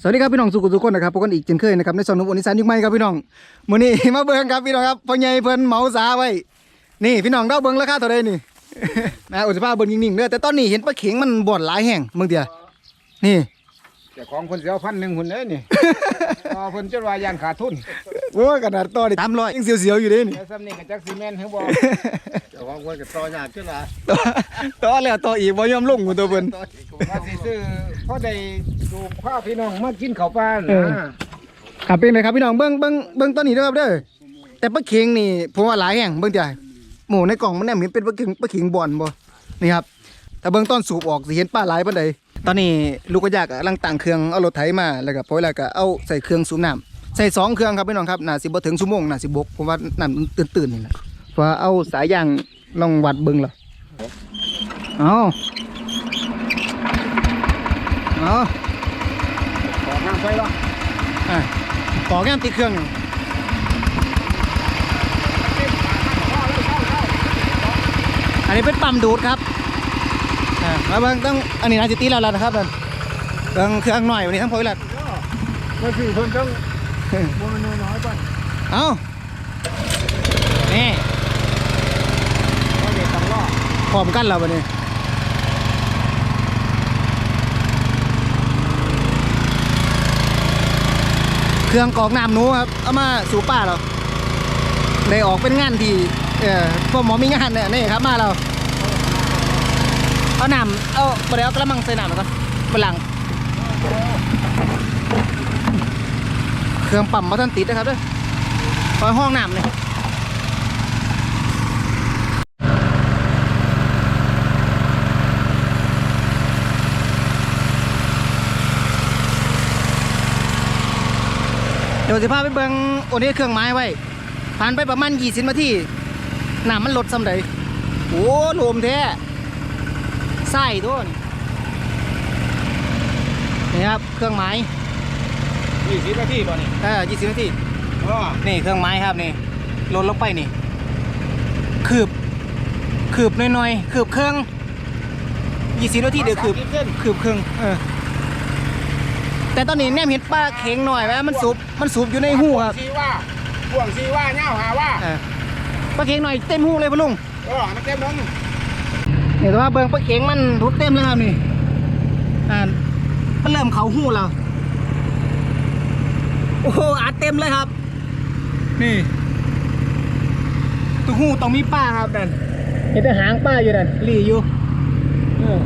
สวัสดีครับพี่น้องสุขุทุกคนนะครับพบกันอีกเช่นเคยนะครับในสองหนุ่มอนิสานยุคใหม่ครับพี่น้องมื้อนี้มาเบิ่งครับพี่น้องครับพ่อใหญ่เพิ่นเหมาสาไว้นี่พี่น้องเดาเบิ่งราคาเท่าใดนี่ นะอุตสาห์เบิ่งนิ่งๆเด้อแต่ตอนนี้เห็นปลาเข็งมันบ่อนหลายแห่งเบิ่งเดียวนี่แต่ของคนเสียวพันหนึ่งหุ่นเลยนี่พอเพิ่นจนว่ายานขาดทุนโอ้ยขนาดต่อนี่300ยังเสียวๆอยู่เด้นี่แต่ซ้ำนี่ก็จักซีเมนต์เฮาบ่เจ้า ของคนก็ต่อยากขึ้นละต่อต่อแล้วต่ออีกบ่ยอมลงกูตัวเพิ่นต่ออีกกูว่าสิซื้อพอได้ดูข้าวพี่น้องมากินข้าวปลาเออนะครับเป็นไงครับพี่น้องเบิ่งเบิ่งเบิ่งตอนนี้เด้อครับเด้อแต่ปลาเข็งนี่ผมว่าหลายแห่งเบิ่งเดียวหมูในกล่องมันแนมเห็นเป็นปลาเข็งปลาเข็งบ่อนบ่นี่ครับแต่เบื้องต้นสูบออกสิเห็นป้าหลายปานใดตอนนี้ลูกก็ยากกำลังตั้งเครื่องเอารถไถมาแล้วก็พอเวลาก็เอาใส่เครื่องสูบน้ำใส่สองเครื่องครับพี่น้องครับน่าสิบ่ถึงชั่วโมงน่าสิบกผมว่าน้ำมันตื่นๆนี่แหละเพราะว่าเอาสายยาง ลองวัดเบิ่งแล้วเอาเอาขอน้ำไฟวะอะต่อแก้มติดเครื่องอยู่อันนี้เป็นปั๊มดูดครับอ่าแล้วเบิ่งต้องอันนี้น่าสิตีแล้วล่ะนะครับเบิ่งเบิ่งเครื่องหน่อยวันนี้ทั้งพอเวลามาซื้อเพิ่นต้องบ่มันน้อยๆป่ะเอานี่บ่ได้ต้องรอ พร้อมกันแล้ววันนี้เครื่องกรอกน้ำหนูครับเอามาสู่ป้าเราได้ออกเป็นงานที่เอ่อพวกหมอมีงานเนี่ยนี่ครับมาเราเอาน้ำเอาบริเอากระมังใส่น้ำแล้วก็บนหลัง เครื่องปั๊มมาทันติดนะครับเด้วยคอยห้องน้ำเนี่ย เดี๋ยวสิพาไปเบิ่งโอนี้เครื่องไม้ไว้ ผ่านไปประมาณ20นาทีน้ำมันลดซ้ำใดโอ้โลมแท้ไส้ทุนนี่ครับเครื่องไม้20นาทีบ่นี่เออ20นาทีอ๋อนี่เครื่องไม้ครับนี่ลดลงไปนี่ คืบ คืบหน่อยๆคืบเครื่อง20นาทีเดี๋ยวคืบคืบครึ่งเออ แต่ตอนนี้แนมเห็นป้าเข็งหน่อยว่ามันสูบมันสูบอยู่ในหูครับซีว่าพ่วงซีว่าเหงาหาว่าเออปลาเข็งหน่อยเต็มหูเลยพ่อลุงเออมันเต็มลงเนี่ยแต่ว่าเบิ่งปลาเข็งมันรุดเต็มแล้วครับนี่อ่ามันเริ่มเขาหูแล้วโอ้โหอัดเต็มเลยครับ นี่ตัวหูต้องมีป้าครับนั่นเห็นแต่หางป้าอยู่นั่นหลีอยู่เออ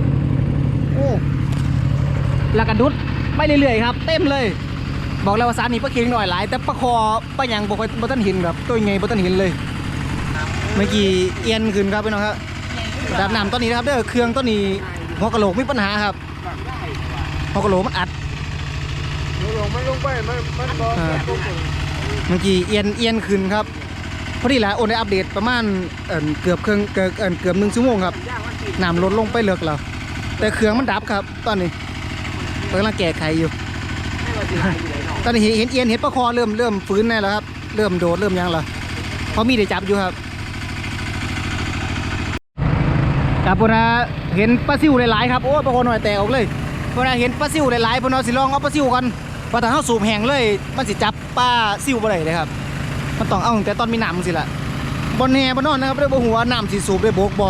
โอ้แล้วก็ดุด ไปเรื่อยๆครับเต็มเลย บอกแล้วว่าสารนี้ปลาเข็งหน่อยหลาย แต่ปลาคอปลาหยังบอกว่าบ่ทันเห็นครับตัวยังไงบ่ทันเห็นเลย เมื่อกี้เอียนขึ้นครับพี่น้องครับระดับน้ำตอนนี้นะครับเด้อเครื่องตอนนี้หัวกะโหลกมีปัญหาครับหัวกะโหลกมันอัดลงมันลงไปมันมันบ่อ่าเมื่อกี้เอียนเอียนขึ้นครับพอดีแหละโอนได้อัปเดตประมาณเอิ่นเกือบเครื่องเกือบเอิ่นเกือบหนึ่งชั่วโมงครับน้ำลดลงไปเลิกแล้วแต่เครื่องมันดับครับตอนนี้ กำลังแก้ไขอยู่ตอนนี้เห็นเห็นเอียนเห็นปลาคอเริ่มเริ่มฟื้นแน่แล้วครับ เริ่มโดดเริ่มหยังแล้วเพราะมีได้จับอยู่ครับครับพวกนะเห็นปลาซิวหลายๆครับโอ้ยปลาคอหน่อยแตกออกเลยพวกนะเห็นปลาซิวหลายๆพวกเราสิลองเอาปลาซิวกันพอถ้าเขาสูบแห้งเลยมันสิจับปลาซิวบ่ได้เลยครับมันต้องเอาตั้งแต่ตอนมีน้ำสิละบนแห่บนนอนนะครับเรื่องบหัวาน้ำสีสูบได้โบกบอ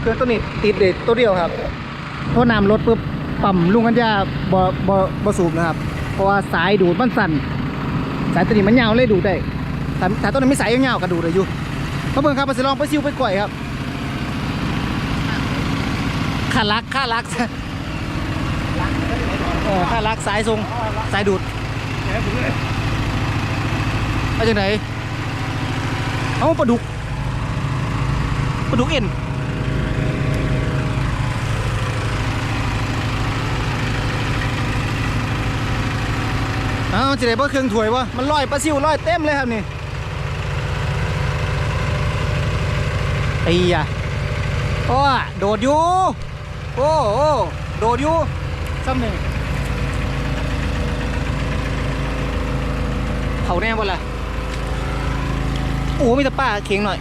เครื่องตัวนี้ติดเด็ดตัวเดียวครับเพราะน้ำลดปุ๊บ ปั๊มลุงกันยาบ่บ่บ่สูบนะครับ เพราะว่าสายดูดมันสั่น สายตัวนี้มันยาวเลยดูดได้แต่แต่ตัวนี้ไม่สายยาวๆก็ดูดได้อยู่มาเบิ่งครับมาสิลองไปซิวไปก่อยครับข้ารักข้ารักเออข้ารักสายทรงสายดูดเอาจากไหนเอาปลาดุกปลาดุกเอ็น อาจะได้บ่เครื่องถวยวะมันลอยปลาซิวลอยเต็มเลยครับนี่ไอ้ยะโอ้โดดอยู่โอ้โอ้โดดอยู่ซ้ำหนึ่งเขาแน่บ่ล่ะโอ้มีแต่ป้าเข็งหน่อย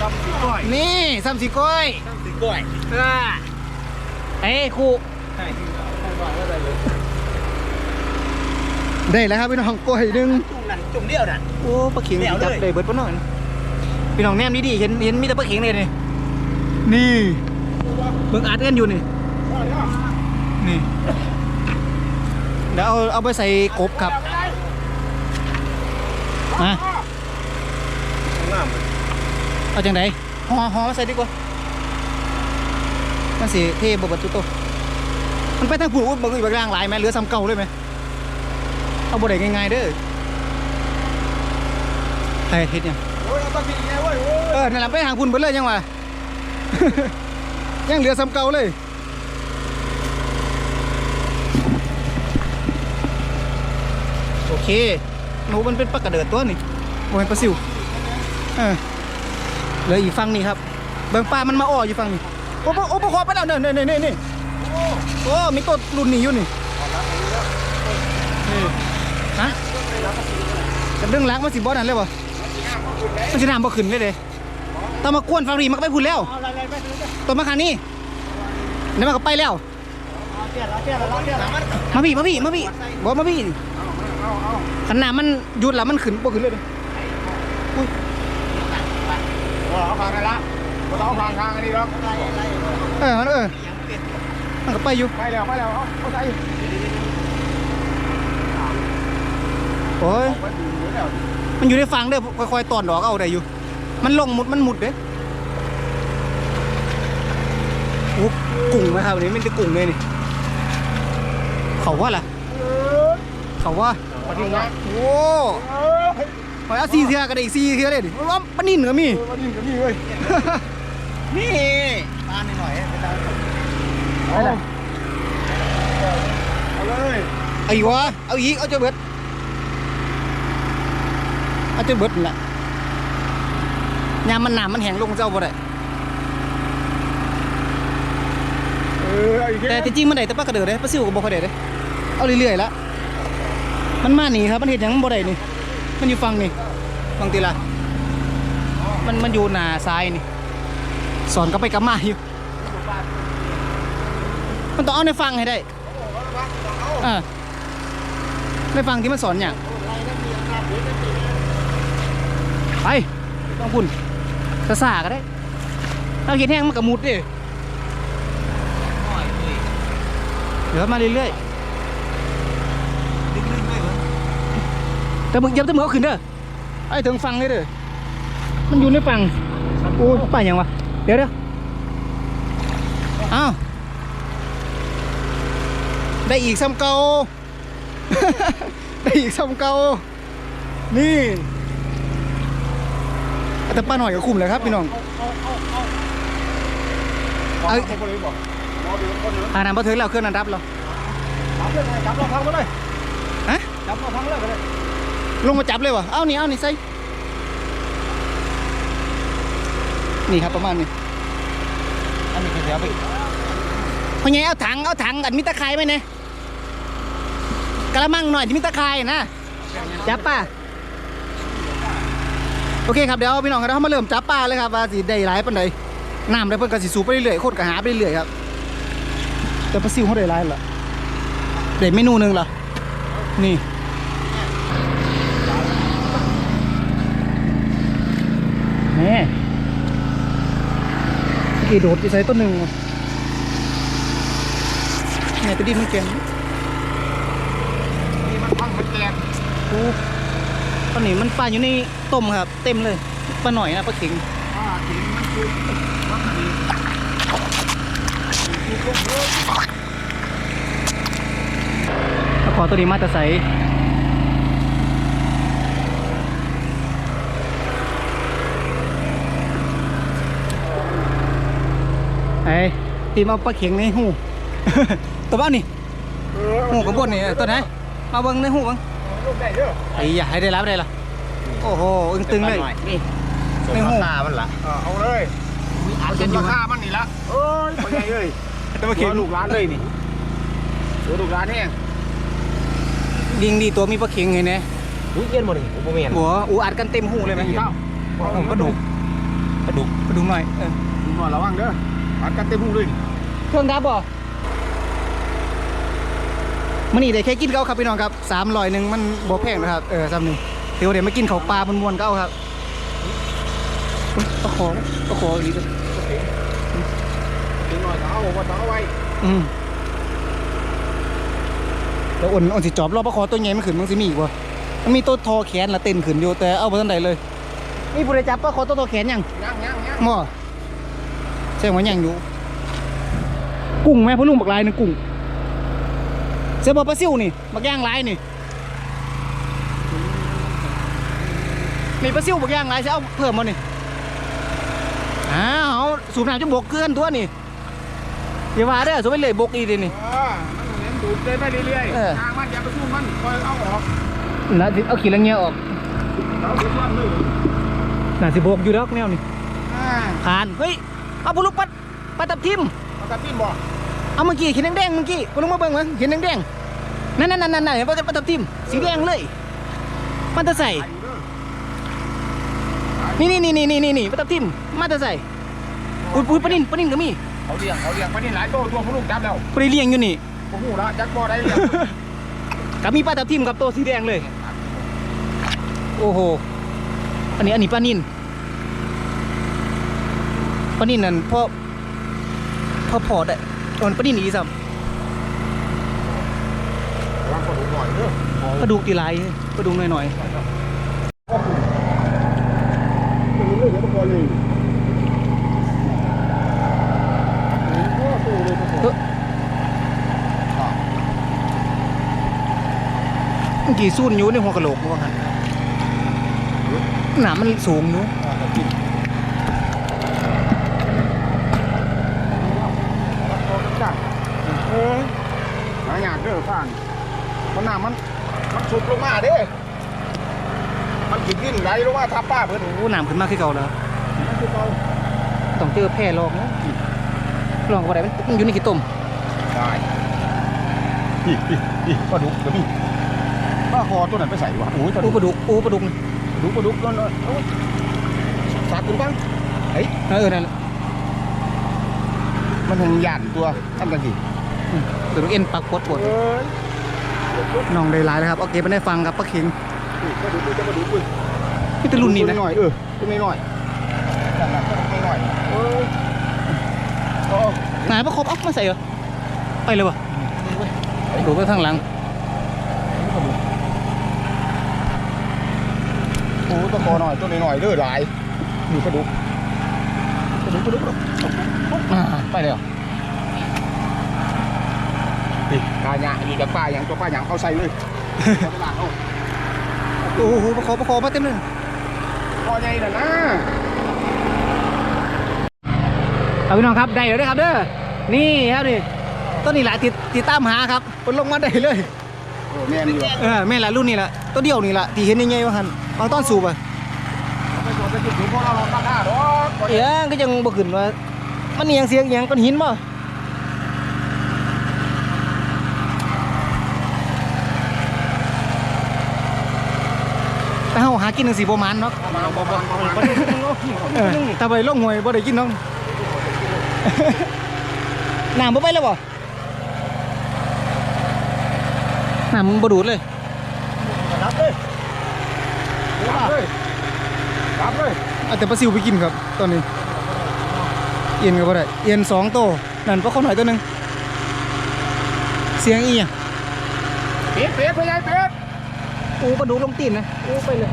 ตำสิก้อยนี่ซ้ำสีก้อยตำสิก้อยอ่าเอ้ยครู ได้แล้วครับพี่น้องก้อยหนึงจุ่มนั่นจุ่มเดียวนั่น โอ้ปลาเข็งเดี๋ยวเลย จับได้เบิดปะหน่อยพี่น้องแนมดีๆเห็นเห็นมีแต่ปลาเข็งเลยนี่นี่เบิ่งอัดกันอยู่นี่นี่เดี๋ยวเอาเอาไปใส่กบครับมางามเอาจังไดห่อห่อมาใส่ดีกว่ามันสิเท่บ่เบิดทุกตัวมันไปทางผู้อุ้ยเบิ่งอีกบางอย่างหลายไหมเหลือซ้ำเก่าเลยไหม เอาบ่ได้ง่ายๆเด้อไอ้เฮ็ดหยังโอ้ยเอาปลาผีไงเว้ยโอ้ยเออนั่นแหละไปหางพุ่นเบิดเลยยังวะ ยังเหลือซ้ำเก่าเลย โอเคหนูมันเป็นปลากระเดิดตัวนี่โมเป็นปลาซิวเออเหลืออีกฝั่งนี้ครับ เบิ่งปลามันมาอ้ออยู่ฝั่งนี้โอ้โหโอ้โหขอไปแล้วเนี่ยเนี่ยเนี่ยเนี่ยโอ้มีตัวรุ่นนี้อยู่นี่ นี่ ฮะจะเรื่องล้างมันสิบอสนั่นเลยบ่มันสิน้ำบ่ขึ้นเลยเด้ต้องมากวนฝั่งนี้มันก็ไปพุ่นแล้วเอาอะไรไปซื้อจ้ะตัวมาขางนี้นี่มันก็ไปแล้วเอาเตี้ยเอาเตี้ยเอาเตี้ยมันมาพี่มาพี่มาพี่บอกมาพี่เอาเอาขนาดมันหยุดแล้วมันขึ้นบ่ขึ้นเลยเด้เอาเอาผ่านกันละบ่ต้องเอาผ่านทางอันนี้หรอกเออมันเออมันก็ไปอยู่ไปแล้วไปแล้วเอาเอาใส่ โอ้ยไปดูแล้วมันอยู่ในฟังเด้อค่อยๆตอนดอกเอาได้อยู่ มันลงหมุดมันหมุดเด้โอ้กุ้งไหมครับวันนี้มันจะกุ้งเลยนี่เขาว่าล่ะเขาว่ามาทิ้งนะโอ้ปล่อยเอาสี่เทือก็ได้อีกสี่เทือเลยดิว่าปลานิ่นก็มีมาทิ้งกับนี่เว้ยนี่ปลาหน่อยๆเป็นดาวเอาเอาเลยเอาอีกวะเอาอีกเอาเจะเบิด เอาเจะเบิดนั่นแหละยามมันหนามมันแห้งลงเจ้าบ่ได้เออเอาอีกแต่จริงๆมันได้แต่ปลากระเดือดเลยปลาซิวก็บ่ค่อยได้เลยเอาเรื่อยๆละมันมาหนีครับมันเห็นหยังมันบ่ได้นี่ มันอยู่ฝั่งนี่ฝั่งตีละมันมันอยู่หน้าซ้ายนี่ สอนก็ไปกลับมาอยู่ มันต้องเอาในฟังให้ได้เออในฟังที่มันสอนอย่าง ไปต้องพุ่นสะสาก็ได้เอาเห็นแห้งมันกับมุดดิเดี๋ยวมาเรื่อยๆแต่มึงอย่าแต่มึงเอาขึ้นเด้อไอ้ถึงฟังเลยเด้อมันอยู่ในฟังโอ้ยไปยังวะเดี๋ยวเดี๋ยวอ้าวได้อีกซ้ำเก่า ได้อีกซ้ำเก่านี่ แต่ป้าหน่อยก็คุมเลยครับพี่น้องเอาเอาเอาเลยบอกรอดูคนนึงอ่าน้ำพอถึงแล้วเครื่องนั้นรับแล้วจับเลยจับเราพังมาเลยฮะจับเราพังเลยก็ได้ลงมาจับเลยวะเอานี่เอานี่ใส่นี่ครับประมาณนี้อันนี้คือเดี๋ยวไปพอไงเอาถังเอาถังกันมีตะไคร้ไหมเนี่ยกระมังหน่อยที่มีตะไคร้นะจับป่ะ โอเคครับเดี๋ยวพี่น้องเรามาเริ่มจับปลาเลยครับว่าสิได้หลายปันใดน้ำได้เพิ่นก็สิสูบไปเรื่อยๆโคตรกระหาไปเรื่อยๆครับ แต่ปลาซิวเขาได้หลายเหรอได้เมนูหนึ่งเหรอนี่แม่เมื่อกี่โดดที่ใส่ต้นหนึ่งเนี่ยตัวดินมันเก่งนี่มันพังมันแตกโอ้ ตอนนี้มันปลาอยู่ในต้มครับ เต็มเลยปลาหน่อยนะปลาเข็งอ่าถึงมันคือมันดีขอตัวนี้มาแตะใสไอ้ตีมาปลาเข็งในหูตัวบ้านนี่หูกับบนนี่ตัวไหนมาเบิ้งในหูเบัง ลูกได้เด้อไอ้ยาให้ได้รับได้ละโอ้โหอึ้งตึงเลยนี่ในหูตามันล่ะเออเอาเลยเอาจนราคามันนี่ละเอ้ยพ่อใหญ่เอ้ยตัวปลาเข็งลูกร้านเลยนี่ตัวลูกร้านแห้งลิงดีตัวมีปลาเข็งไงเนี่ยอุ้ยเย็นหมดเลยโอ้โหเมียนหัวอูอัดกันเต็มหูเลยไหมนี่ครับผมกระดูกกระดูกกระดูกหน่อยเออดูหน่อยระวังเด้ออัดกันเต็มหูเลยนี่เครื่องดับบ่ มันนี่ได้แค่กินเก้าครับพี่น้องครับสามร้อยหนึ่งมันบ่แพงนะครับเออซ้ำนี่เดี๋ยวเดี๋ยวมากินเขาวปลาบนมวนๆเก้าครับอุ๊ยตะขอตะขออีกแล้วถึงหน่อยก็เอาว่าต้องเอาไว้อืมแล้วอ่อนอ่อนสิจอบรอบปะคอตัวใหญ่มันขึ้นมันสิมีอีกวะมันมีตัวทอแขนละเต้นขึ้นอยู่แต่เอาไปทันใดเลยนี่ผู้ใดจับปะคอตัวทอแขนยังยังยังยังหม้อใช่หัวยังอยู่กุ้งแม่พ่อลุงบักลายหนึงกุ้ง เสียบอปลาซิวนี่บักย่างลายนี่นี่ปลาซิวบักย่างลายจะเอาเพิ่มมานี่อ้าวสูบน้ำจะบกเกินตัวนี่อย่าว่าเด้อสูบไปเลยบกอีดินี่เออมันเน้นดูดเลยไปเรื่อยเออๆทางมันอย่าไปสู้มันคอยเอาออกน่าสิเอาขี้ละเงี้ยออกเอาดูมันเลยน่าสิบกอยู่ดอกแนวนี่อ่าผ่านเฮ้ยเอาพ่อลุงปัดปัดตับทิมมาตัดปิ้นบ่ เอาเมื่อกี้เห็นแดงๆเมื่อกี้คุณลุงมาเบิ่งมั้ยเห็นแดงๆนั่นนั่นนั่นนั่นเห็นปะปะตับทิมสีแดงเลยมันจะใส่ไปอยู่เด้อนี่นี่นี่นี่นี่นี่ปะตับทิมมันจะใส่อุ้ยอุ้ยปลานินปลานินก็มีเขาเลี้ยงเขาเลี้ยงมานี่หลายตัวตัวพวกลูกจับแล้วปลาเลี้ยงอยู่นี่โอ้โหละจักบ่ได้เลี้ยงก็มีปลาตับทิมกับตัวสีแดงเลย โอ้โหอันนี้อันนี้ปลานินปลานินนั่นพ่อพ่อพอได้ ตอนปลานินอีสัมวางกระดูกหน่อยเด้อปลาดุกตีลายปลาดุกหน่อยเดี๋ยวเดี๋ยวพอเลยโอ้โหเลยๆเอ้อเมื่อกี้ซูนอยู่ในหัวกะโหลกว่างั้นหนามันสูงอยู่ เออหายากเด้อฟังมันน้ำมันมันสุดลงมาเด้มันกินดินไหลลงมาทับป้าเพิ่นโอ้หนามขึ้นมากขึ้นเก่าแล้วมันคือเก่าต้องเจอแพร่ลองนะลองก็ได้มันอยู่ในขี้ต้มได้นี่นี่นี่ปลาดุกก็มีปลาคอตัวนั้นไปใส่วะโอ้ยปลาอูดุกปลาดุกอูปลาดุกนี่ปลาดุกปลาดุกนั่นน่ะโอ้ยสาดคุณบ้างเออนั่นแหละมันถึงหยันตัวทำกันสิ อืมปลาดุกเอ็นปักปวดปวดเอ้ยน้องได้หลายแล้วครับโอเคไม่ได้ฟังครับปลาเข็งนี่ปลาดุกจะปลาดุกเว้ยนี่แตะรุ่นนี้นะตัวหน่อยเออตัวน้อยๆนั่นน่ะตัวน้อยๆเอ้ยโอ้ไหนปลาครบเอ้ามาใส่เหรอไปเลยวะดูไปทางหลังโหตัวคอหน่อยตัวน้อยๆเด้อหลายนี่ปลาดุกปลาดุกปลาดุกปลาดุกอ่าไปเลยเหรอนี่ ปลาหยางนี่กับปลาหยางตัวปลาหยางเอาใส่เลยเอาไปล้างเอาโอ้โหปลาครบปลาครบมาเต็มเลยพอใหญ่น่ะนะเอาพี่น้องครับได้แล้วนะครับเด้อนี่ครับนี่ต้นนี้แหละติดติดตามหาครับเพิ่นลงมาได้เลยโอ้แม่นี่ว่ะเออแม่นละรุ่นนี้ละตัวเดียวนี่ละที่เห็นยังไงวะฮันบางต้นสูบอะไปสวนไปจุดถึงพวกเราลองตั้งหน้าดอกบ่เอียงก็ยังบ่ขึ้นว่ามันเอียงเสียงเอียงก้อนหินบ่แต่เฮาหา กินจังซี่บ่มันเนาะบ่บ่บ่เออถ้าไปลงหวยบ่ได้กินเนาะน้ำบ่ไปแล้วบ่น้ำมึงบ่ดูดเลยรับเลยรับเลยรับเลยเอาแต่ปลาซิวไปกินครับตอนนี้ เอียนก็บ่ได้เอียนสองโตนั่นปลาเขาหน่อยตัวหนึงเสียงอีหยังเป็ดเป็ดพ่อใหญ่เป็ดโอ้ปลาดุลงตีนนะโอ้ไปเลย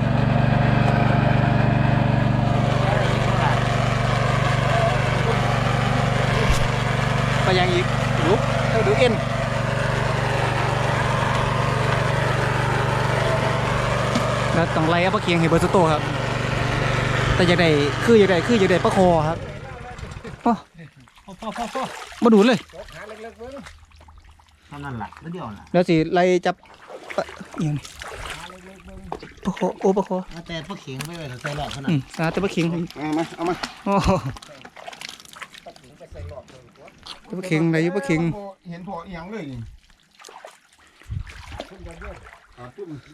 ไปยังอีกดุกเออดูเอ็นแล้วต้องไล่เอาปลาเคียงให้เบอร์สโตครับ แต่อยากได้คืออยากได้คืออยากได้ปลาคอครับโอ้มาดูดเลยหาเล็กๆเบิ่งเท่านั้นแหละแล้วเดียวน่ะแล้วสิไล่จับปะอหย่างนี้ปลาคอโอ้ปลาคอเอาแต่พวกเข็งไปไว้ใส่หลอดเท่านั้อืนมสาแต่ปลาเข็งเอามาเอามาโอ้ โหปลาเข็งอะไรอยู่ปลาเข็งเห็นพออีหยังเลยนี่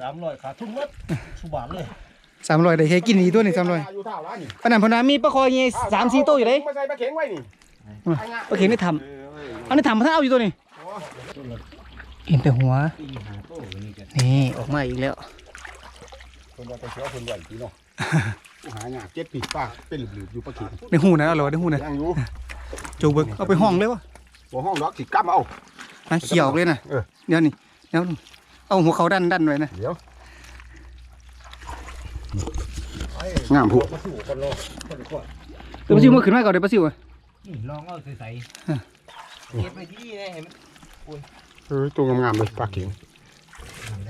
สามร้อยขาดทุนวัดสุบานเลยสามร้อยได้แค่กินอีตัวนี่สามร้อยอยู่เท่าร้านนี่ปานนั้นเพนนามีปลาคอยี่สามสี่ตัวอยู่เลยมาใส่ปลาเข็งไว้นี่ปลาเข็งได้ทำอันนี้ทำมาถ้าเอาอยู่ตัวนี้เห็นแต่หัวตีหาโต้นี่จะนี่ออกมาอีกแล้วคนว่าไปเสียคนไหวพี่เนาะหาหยาเจ็ดปีป้าเป็นหลืบๆอยู่ปะขิงในหูนะเอาเหรอในหูนะยังอยู่จูเบิกเอาไปห้องเลยวะ บ่ห้องล็อกสิกลับเอานะเขียวออกเลยนะเออเดี๋ยวนี่เดี๋ยวเอาหัวเขาดันดันไว้นะเดี๋ยวงามผู้มาสู่คนรอคนละคนเดี๋ยวปลาซิวมาขึ้นมาก่อนเดี๋ยวปลาซิวอะนี่ลองเอาใส่ๆเก็บไปที่นี่เห็นเออตัวงามๆเลยปลาเข็ง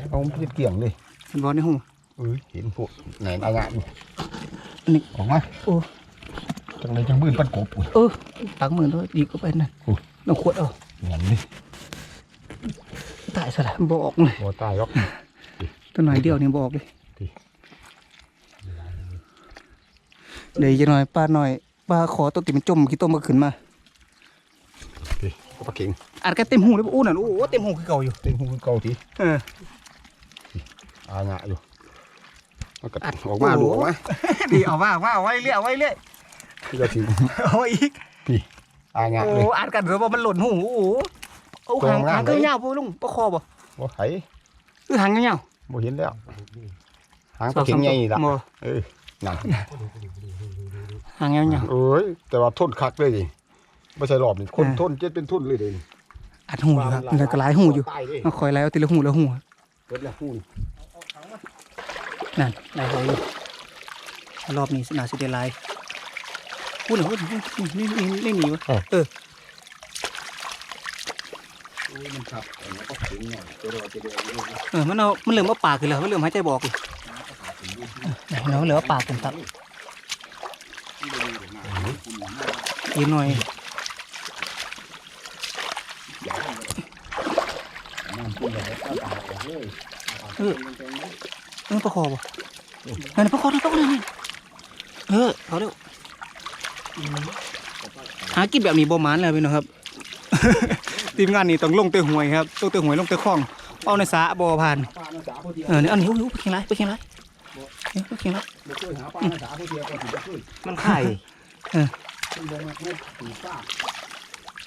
เอาพิดเกี่ยงเลยเห็นบอลในหูเอ้ยเห็นพวกไหนอางะนี่นี่ออกมาโอ้จังเลยจังบื้นปันกบอุ้ยเออตักมือด้วยดีก็ไปนั่นโอ้ต้องขวดเอาเงี้ยเลยตายซะละบอกเลยโอ้ตายหรอกตัวหน่อยเดียวนี่บอกเลยดีเดี๋ยวจะหน่อยป้าหน่อยป้าขอตัวติมันจมขี้ต้มมาขึ้นมาดิปลาเข็งอัดกันเต็มหูเลยอู้นั่นโอ้โหเต็มหูคือเก่าอยู่เต็งหูเก่าทีเอออางะอยู่มันก็ออกมาดูออกมาดีเอาว่าว่าเอาไว้เรื่อยเอาไว้เรื่อยที่จะถึงเอาไว้อีกพี่ อางะโอ้เลยอัดกันเถอะว่ามันหล่นหูโอ้โหเอาหางตรงล่างหางก็เลยยาวปุ๊ลุงปะคอบ่บ่ไถคือหางยาวบ่เห็นแล้วหางๆปลาเข็งใหญ่นี่ล่ะบ่เออนั่นหางยาวเอ้ยแต่ว่าทนคักเลยดิไม่ใช่รอบนี่คนเออทนเจ็ดเป็นทุนเลยเดิๆอัดหูอยู่ครับมันก็หลายหูอยู่ตายเลยเอาคอยแล้วทีละหูละหูเกิดแล้วหูนี่นั่นหลายหูอยู่รอบนี้น่าสิได้หลาย พูดหน่อยพูดหน่อยพูดหน่อยนี่นี่นี่หนีวะเอออุ้ยมันขับแล้วก็ถึงหน่อยตัวเราจะเดือดเลยนะเออมันเอามันเริ่มเอาปากขึ้นแล้วมันเริ่มหายใจบอกเลยเออมันเริ่มเอาปากขึ้นครับยืนหน่อยเออเออประคอบ่นั่นประคอนั่นประคอนั่นนั่นเออเขาเร็ว หากินแบบนี้บ่หมานแล้วพี่น้องครับ ทีมงานนี่ต้องลงเตะหวยครับต้องเตะหวยลงเตะคลองเอาในสระบ่ผ่านปลาหน้าสาพอดีเออเนี่ยเอาหนิวหนิวไปเคียงไรไปเคียงไรเออไปเคียงไรไม่เคยหาปลาหน้าสาพอดีก็ถึงจะขึ้นมันไข่มันบ่มาเม็ดตีปลา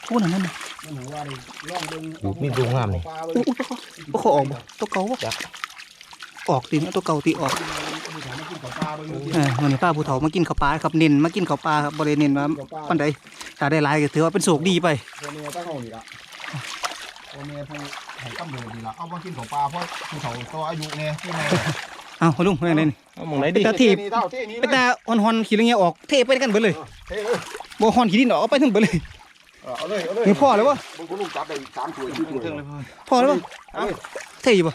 พูดหน่อยนั่นน่ะมันหัวว่าเลยล่องเบิ่งมีดวงงามนี่ปลาอู้อู้ปะคอปะคอออกบ่ตัวเก่าบ่ ออกตีนเอตัวเก่าตีออกเออวันนี้ป้าผู้เฒ่ามากินข้าวปลาครับเน้นมากินข้าวปลาครับบ่ได้เน้นว่าปันใดถ้าได้หลายก็ถือว่าเป็นโชคดีไปพ่อแม่ตั้งเอานี่ละพ่อแม่ผู้ให้กำเนิดนี่ละเอามากินของปลาเพราะผู้เฒ่าต่ออายุไงที่แม่เอาลุงว่าไงนี่เอามองไหนเป็ดินตาถีบเท่าที่นี้เป็นตาฮอนๆขี้เงี้ยออกเทไปกันเบิดเลยเฮ้ยเออบ่ฮอนขี้ดินออกเอาไปทั้งเบิดเลยเอาเลยเอาเลยพ่อเลยวะบางคนลูกจับได้สามถ้วยสี่ถ้วยพอแล้วบ่เอเลยเทอยู่บ่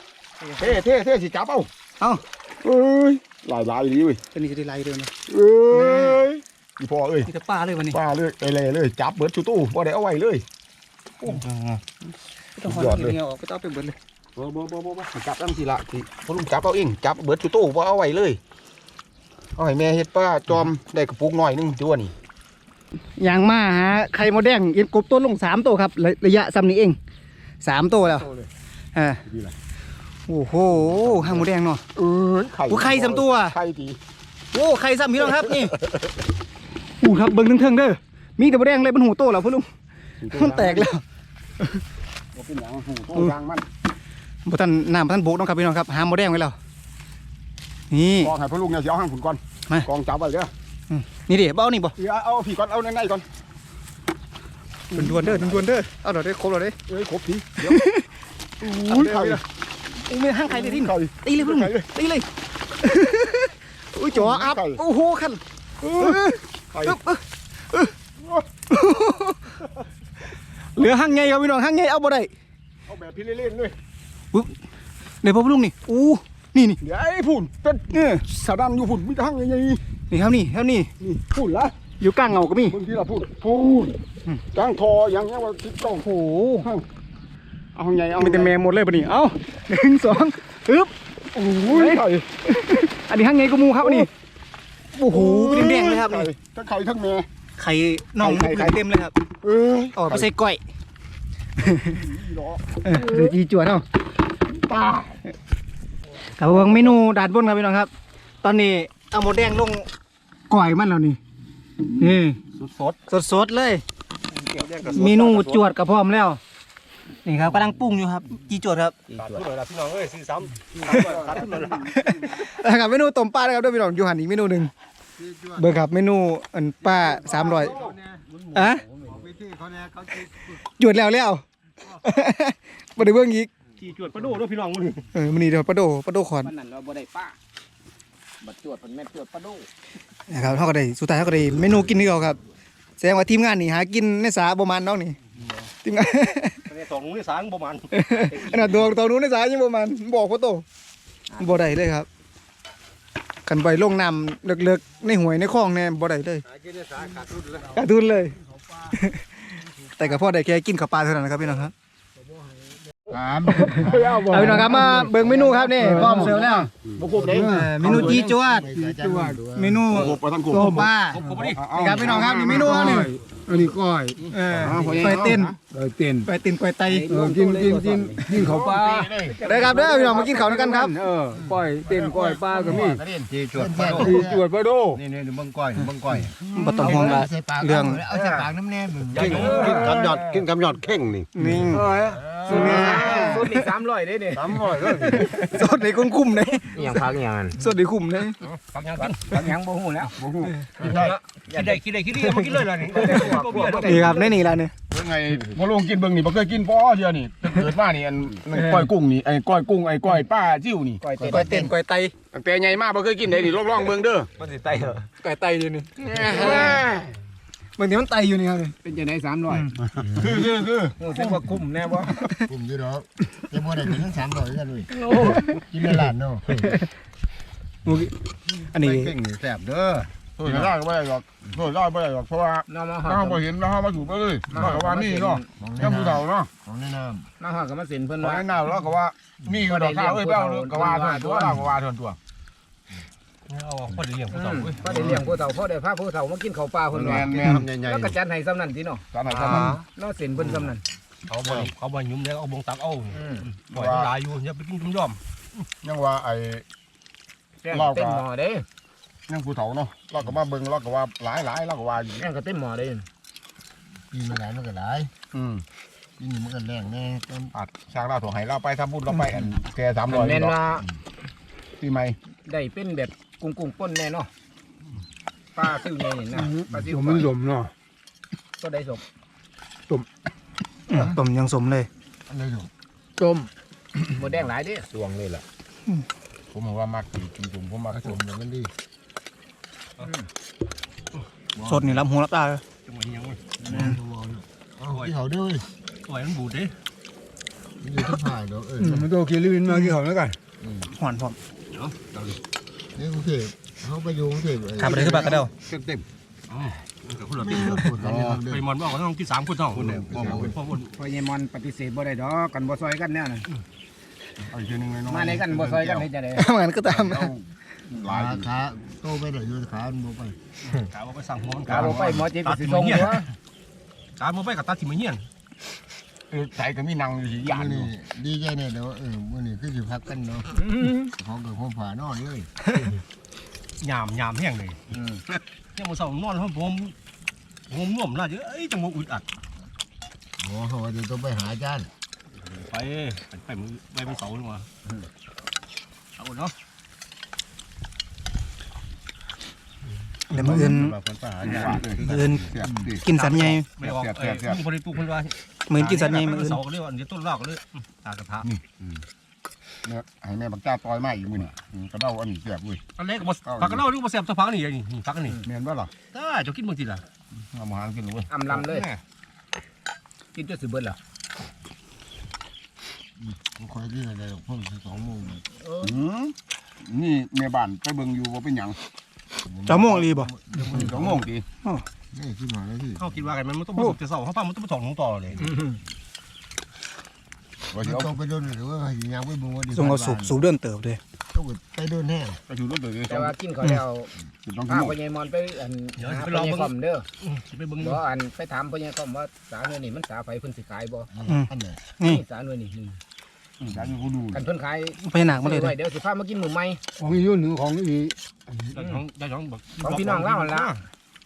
เท่เท่เท่สิจับเอาเอาเอ้ยหลายหลายดีเว้ยเป็นนี่จะได้หลายเด้อนะเอ้ยอีพ่อเอ้ยมีแต่ปลาเลยวันนี้ป้าเลยไปเลยเลยจับเบิดชูตู้บ่ได้เอาไว้เลยต้องฮอนยอดขี้เลยเงี้ยออกก็ต้องเอาไปเบิดเลยบ่บ่บ่บ่บ่จับตั้งทีละทีพ่อลุงจับเอาเองจับเบิดชูตู้บ่เอาไว้เลยเอาให้แม่เฮ็ดป้าจอมได้กระปุกหน่อยหนึงตัวนี่อย่างมาหาไข่มดแดงเอ็นกบตัวลงสามตัวครับ ระระยะซ้ำนี้เองสามตัวแล้วเออดีละ โอ้โหไข่มดแดงเนาะ เอ้ยไข่โอ้ไข่สามตัว ไข่ดีโอ้ไข่ซ้ำพี่น้องครับนี่อู้ครับเบิ้งเทิงๆเด้อมีแต่มดแดงเลยบนหูโตแล้วพ่อลุงมันแตกแล้วบ่เป็นหยังหูโตยางมันบ่ทันน้ำบ่ทันโบกน้องครับพี่น้องครับหามดแดงไว้แล้วนี่ กองให้พ่อลุงเนี่ยสิเอาห้างผุนก่อนมา กองจับไว้เด้อนี่ดิเบ้านี่บ่เดี๋ยวเอาผีก่อนเอาในๆก่อนด่วนๆเด้อด่วนๆเด้อเอาเดี๋ยวได้ครบแล้วเด้เอ้ยครบทีเดี๋ยวโอ้ยไข่โอ้ยไม่ห้างไข่เลยดิไข่ตีเลยพ่อลุงไข่เลยตีเลยอุ้ยจ๋ออัพไข่โอ้โหคันเอ้ยไข่เหลือห้างไงครับพี่น้องห้างไงเอาบ่ได้เอาแบบพี่เล่นๆเลยเดี๋ยวพ่อลุงนี่อู้นี่นี่เดี๋ยวไอ้พุ่นเป็นเออสาดันอยู่พุ่นมีทางยังไงนี่ครับนี่ครับนี่นี่พุ่นละอยู่กลางเงาก็มีบางทีเราพุ่นพุ่นจ้างทออย่างเงี้ยว่าทิศต้องโอ้โห เอาไงเอามีแต่แม่หมดเลยปะนี่เอ้าหนึ่งสองอึ๊บโอ้ยไข่อันนี้ห้างไงก็มูครับอันนี้โอ้โหเป็นแดงๆเลยครับนี่ทั้งไข่ทั้งแม่ไข่น่องไข่ไข่เต็มเลยครับเอ้ยเอ๋อไปใส่ก้อยดอกเออเดี๋ยวจีจวดเอาตาครับเบิ่งเมนูด่านบนครับพี่น้องครับ ตอนนี้เอาหมดแดงลงก้อยมันแล้วนี่นี่สุดสดสดๆเลย เมนูจวดกับพร้อมแล้ว นี่ครับกำลังปรุงอยู่ครับจีจวดครับขาดทุนเลยละพี่น้องเอ้ยซื้อซ้ำขาดทุนเลยละนะครับเมนูต้มปลานะครับด้วยพี่น้องอยู่หันอีกเมนูหนึ่งเบอร์ครับเมนูอันปลาสามร้อยอะหยุดแล้วแล้วมาดูเบื้องอีกขี่จวดประโดดด้วยพี่น้องมึงเออมันนี่เดี๋ยวปลาโดปลาโดขอนมันนั่นเราบ่ได้ป้าบัดจวดมันแม่นจวดปลาโดนะครับเขาก็ได้สุดท้ายเขาก็ได้เมนูกินนี่เขาครับแสดงว่าทีมงานนี่หากินในสาประมาณน้องนี่ ทีมงานในสองนู้นในสางประมาณขนาดตัวตัวนู้นในสายยังประมาณบอกพ่อโตบ่ได้เลยครับกันไปลงน้ำเลิกๆในห่วยในคลองแน่บ่ได้เลยขาดทุนเลย แต่กับพ่อได้แค่กินข้าวปลาเท่านั้นนะครับพี่น้องครับสามเอาพี่น้องครับมาเบิ่งเมนูครับนี่พร้อมเสิร์ฟแล้วบุกบุกเลยเออเมนูจีจวดเมนูกบไปทั้งกบโซปลาบุกบุกดินี่ครับพี่น้องครับนี่เมนูครับนี่ อันนี้ก้อยเออไปเต้นเออเต้นไปเต้นไปไตเออกินกินกินกินข้าวปลาได้ครับเด้อพี่น้องมากินข้าวด้วยกันครับ เออก้อยเต้นก้อยปลาก็มีจีจวดปลาอีจวดปลาโดนี่นี่เบิ่งก้อยเบิ่งก้อยบ่ต้องห่วงละเรื่องเอาใส่ปากน้ำแน่มึงกินกินคำหยอดกินคำหยอดเข่งนี่นี่เออสุดนี่สามร้อยได้เนี่ยสามร้อยเลยสดในคุ้มคุ้มๆเลยอย่างพักอย่างนั้นสดในคุ้มเลยฟังยังกินบางอย่างบ่ฮู้แล้วบ่ฮู้กินได้กินได้กินได้กินได้มากินเลยล่ะนี่นี่ครับในนี่ละนี่เป็นไงบ่ลงกินเบิ่งนี่บ่เคยกินพ่อเดียวนี่เกิดมานี่อันนั่นก้อยกุ้งนี่ไอ้ก้อยกุ้งไอ้ก้อยป้าจิ้วนี่ก้อยเต้นก้อยเต้นก้อยไตตั้งแต่ใหญ่มากบ่เคยกินได้นี่ลองๆเบิ่งเด้อมันสิไตเหรอก้อยไตอยู่นี่บางทีมันไตอยู่นี่ครับนี่เป็นจังได๋สามร้อยคือคือคือฮู้สึกว่าคุ้มแน่บ่กลุ่มอยู่ดอกจะบ่ได้กินทั้งสามร้อยกันเลยกินในร้านเนาะอันนี้เก่งนี่แซ่บเด้อ โอ้ยได้ก็บ่ได้หรอกโอ้ยได้บ่ได้หรอกเพราะว่าน้องมาฮอถ้าดบ่เห็นแล้วเฮามาถูกไปเลยว่าก็ว่านี่เนาะของแค่ผู้เฒ่าเนาะของแนะนน้องฮอดก็มาเซ็นเพิ่นว่าว่าให้หน้าแล้วก็ว่ามีก็ดอกข้าวเอ้ยเป้าก็ว่าเท่านั้นตัวเราก็ว่าเท่านั้นตัวเอาพอดีเลี้ยงผู้สาวเว้ยก็ได้เลี้ยงผู้เฒ่าพ่อได้พาผู้เฒ่ามากินข้าวปลาเพิ่นแมว่านแมนแล้วก็จัดให้ซ้ำนั่นติเนาะตอนไหนตอนนั้นเนาะเซ็นเพิ่นซ้ำนั่นเขาบ่เขาบ่ยุ่มแล้วเอาบงตักเอาอืมปล่อยหลายอยู่อย่าไปกินจุ่มย่อมยังว่าไอ้แป้งเราก็เต็มหม้อเด้ ยังผู้เฒ่าเนาะเราก็มาเบิ่งเราก็ว่าหลายหลายเราก็ว่าอยู่แป้งก็เต็มหม้อเด้ำกินมาหลายมันก็หลายอืมกินนี่มันก็แรงแน่ต้นอัดช่างเราถั่วให้เราไปทำบุญเราไปอันแกสามร้อยแม่นว่าปีใหม่ได้เป็นแบบกุ้งๆป่นแน่เนาะปลาซิวใหญ่นี่นะปลาซิวผมมันหลมเนาะก็ได้สมต้มยังสมเลยอันนี้อยู่ต้มหมดแดงหลายเดิดวงเลยล่ะผมบอกว่ามักกินกินจุ่มผมมักผสจุ่มมเดี๋ยวมันดี สดนี่รับหูรับตาเลยจังหวะนี้ยังเว้ยเอาที่เขาด้วยปล่อยมันบูดเด้มันอยู่ที่ผ่ายเนาะเออมันโตกินลิ้นมากินข้าวแล้วกันหวานพร้อมนี่กรุงเทพเขาไปอยู่กรุงเทพขับไปเลยขึ้นปากกระเด้าเต็มเต็มกับคนละติคนละนี่มันเด้ไปมอนบอกว่าต้องกินสามคนเท่าคนเดียวพ่อคนพอยายมอนปฏิเสธบ่ได้ดอกกันบ่ซอยกันแน่น่ะเอาอีกทีหนึงเลยเนาะมาในกันบ่ซอยกันเฮ็ดจังได๋เหมือนก็ตาม เอาหลายขาขาโตไปได้อยู่ขามันบ่ไปกาว่าไปสั่งหัวมันกาบ่ไปหมอจิตก็สิส่งตัวกาบ่ไปกับตัดที่มาเฮียนเออใส่ก็มีนางอยู่สี่ย่านมื้ออยู่นี้ดีใจเนี่ยเนาะเออมื้อนี้คือสิพักกันเนาะของเกิดความผ่านอนเลยยามยามแห้งเลยเนี่ยมันเศร้านอนผมผมผมน่วมน่าจะเอ้ยจังหวะอึดอัดโอ้โหเดี๋ยวต้องไปหาอาจารย์ไปไปมือไปเป็นเสาลงมาเอาเนาะ เดี๋ยวมืออื่นคนไปหาญาติเลยมืออื่นเสียบดิกินสันใหญ่ไม่ออกเอ้ยมึงพอดีตู้คนว่ามืออื่นกินสันใหญ่มืออื่นเสาก็เรียกว่าเดี๋ยวต้นรากก็เลยตากระทะเนี่ยให้แม่บักจ้าต่อยมาอีกมื้อนี่อืมกระเด้าอันนี้เสียบเว้ยอันเล็กก็ผักกระเล่านี่ก็มาแซ่บสักพักนี่นี่นี่พักนี่แม่นบ่ล่ะได้จะกินบางทีล่ะเอามาหากินเลยเว้ยอำลำเลยกินจนสิเบิดล่ะผมคอยกินอะไรหรอกเพิ่งสองโมงอืมนี่แม่บ้านไปเบิ่งอยู่ว่าเป็นหยัง จะม่วงรีบ่สองโมงตีนี่ขึ้นมาแล้วพี่เขาคิดว่ากันมันต้องผสมแต่เสาเขาปั้มมันต้องผสมของต่อเลยว่ามันสิเอาต้องไปโดนหรือว่าสิยังไปเบิ่งว่าดีส่งเอาสูบสูบเดินเติบเลยต้องไปโดนแห้งไปถูรถเดือดแต่ว่ากินเขาแล้วต้องพากินพ่อใหญ่มอนไปอันเดี๋ยวหาไปพ่ลอองใหญ่เบิ่งคอมเด้อไปเบิ่งบ่อันไปถามพ่อใหญ่คอมว่าสาหน่วยนี่มันสาไฟเพิ่นสิขายบ่อันไหนนี่สาหน่วยนี่ นี่อยากให้กูดูกันเพิ่นขายพญานาคมาเลยซื้อเลไว้ยเดี๋ยวสิพามากินมื้อใหม่ของอียุ่นหนึ่งของอีได้ของได้ของบอกของพี่น้องเล่าหั่นล่ะ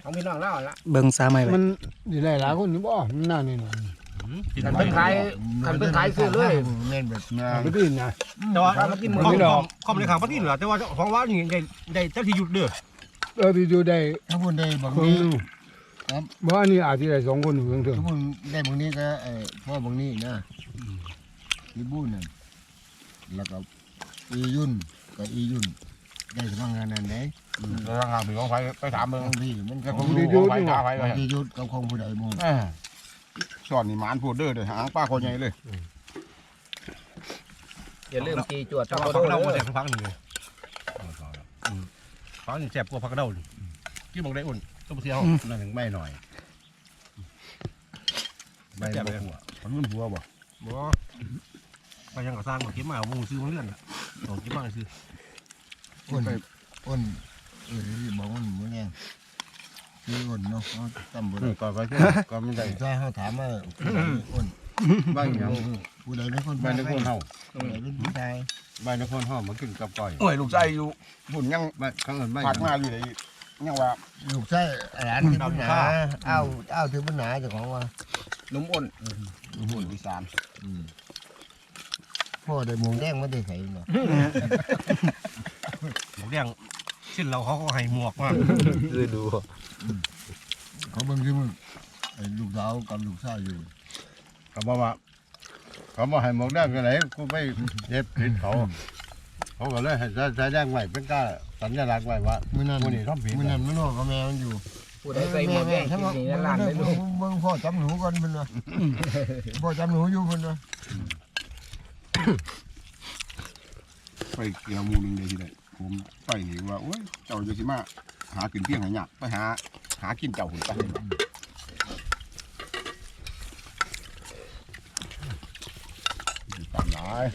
ของพี่น้องเล่าหั่นล่ะเบิ่งซาใหม่ไปมันดีหลายหลายคนนี่บ่มันน่านี่หน่อยกินกันไปเป็นขายกันเป็นขายซื้อเลยแม่นแบบนะไม่ได้ยินนะแต่ว่าเอามากินหมดข้อไม่ดอกข้อมในข่าวพัดนี่เหรอแต่ว่าของว่านี่ได้ได้เจ้าที่หยุดเด้อเออพี่ดูได้ถ้าพูดได้บางคนนี้หนึงครับเพราะอันนี้อาจจะได้สองคนอยู่เถิงถ้าพูดได้บางนี้ก็เออพ่อบางนี้นะ พี่บูนน่ะแล้วก็อียุ่นกับอียุ่นได้สมังงานนั้นไหนแล้วทางผีของไฟไปถามมึงบางทีมันแค่ขผอมงดูของไฟถามไฟบางทียุดกับของผู้ใดบุงสอนนี่หมานพูดเด้อเด้อหางป้าคนใหญ่เลยอย่าลืมตีจวดแต่ตะว่าโกพักนกระเดาเลบ่ยแซ่บพักหนึ่งเลยพักนี่แซ่บกว่าพักกระเดาที่บอกได้อุ่นต้องเสียวนั่นถึงไม่หน่อยใบแซ่บบัเลวยหัวมันมันหัวบ่บ่ ไปยังก่อสร้างมาเก็บมาเอามูซื้อมาเลื่อนอะเอาเก็บมาซื้ออ้นอ้นเออที่บอกว่าหมูแดงคืออ้นเนาะเขาตั้มบ่ได้ก่อนไปที่ก่อนไม่ได้ ใช่เขาถามว่าผู้ใดอ้นบ้านยังผู้ใดเป็นคนบ้านนครเฮาผู้ใดเป็นผู้ชายบ้านนครเฮามากินกับก้อยโอ้ยลูกชายอยู่หุ่นยังบ้านเขาเอิ้นบ้านผักยังมาอยู่ไหนยังว่าลูกชายหลานที่ปัญหาอ้าวอ้าวที่ปัญหาเจ้าของว่านุ่มอ้นหุ่นอีสานอืม พ่อได้หมูแดงไม่ได้ใส่เนาะหมวกแดงสิ้นเราเขาก็ให้หมวกมาคือดูเขาเบิ่งที่มึงไอ้ลูกสาวกับลูกชายอยู่เขาบอกว่าเขาบอกให้หมกแดงกันไหนกูไปเย็บผิดเขาเขาก็เลยให้ใช้แดงไว้เป็นก้าสัญลักษณ์ไว้ว่ามื้อนั้นมื้อนี้ทำผิดมื้อนั้นมันบอกกับแม่มันอยู่ผู้ใดใส่หมวกแดงกินนี่นั่นล้านได้ลูกเบิ่งพ่อจำหนูก่อนเพิ่นว่าพ่อจำหนูอยู่เพิ่นว่า ไปเกี่ยวมูนึงเลยทีเดียวผมไปนี่ว่าโอ้ยเจ้าจะสิมาหากินเพียงหายากไปหา หากินเจ้าหุ่นไปตามหลาย